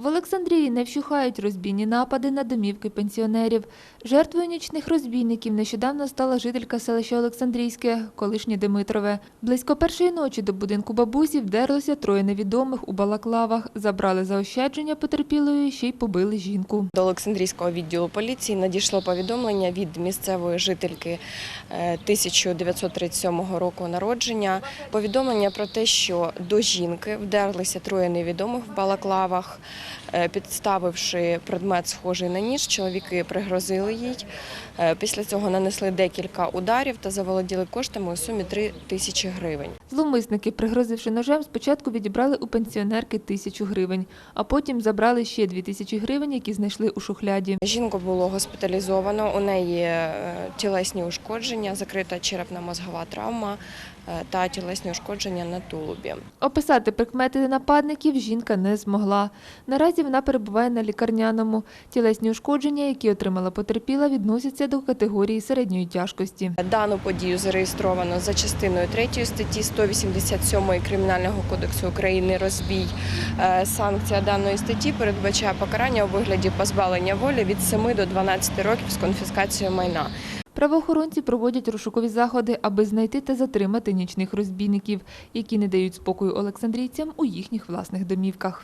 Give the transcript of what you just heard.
В Олександрії не вщухають розбійні напади на домівки пенсіонерів. Жертвою нічних розбійників нещодавно стала жителька селища Олександрійське, колишнє Димитрове. Близько першої ночі до будинку бабусі вдерлося троє невідомих у балаклавах, забрали заощадження потерпілої, ще й побили жінку. До Олександрійського відділу поліції надійшло повідомлення від місцевої жительки е, 1937 року народження. Повідомлення про те, що до жінки вдерлися троє невідомих в балаклавах, Е, підставивши предмет, схожий на ніж, чоловіки пригрозили їй. Е, Після цього нанесли декілька ударів та заволоділи коштами у сумі 3 тисячі гривень. Зловмисники, пригрозивши ножем, спочатку відібрали у пенсіонерки тисячу гривень, а потім забрали ще дві тисячі гривень, які знайшли у шухляді. Жінку було госпіталізовано. У неї е, тілесні ушкодження, закрита черепно-мозгова травма е, та тілесні ушкодження на тулубі. Описати прикмети нападників жінка не змогла. Наразі вона перебуває на лікарняному. Тілесні ушкодження, які отримала потерпіла, відносяться до категорії середньої тяжкості. Дану подію зареєстровано за частиною 3 статті 187 Кримінального кодексу України розбій. Е, Санкція даної статті передбачає покарання у вигляді позбавлення волі від 7 до 12 років з конфіскацією майна. Правоохоронці проводять розшукові заходи, аби знайти та затримати нічних розбійників, які не дають спокою олександрійцям у їхніх власних домівках.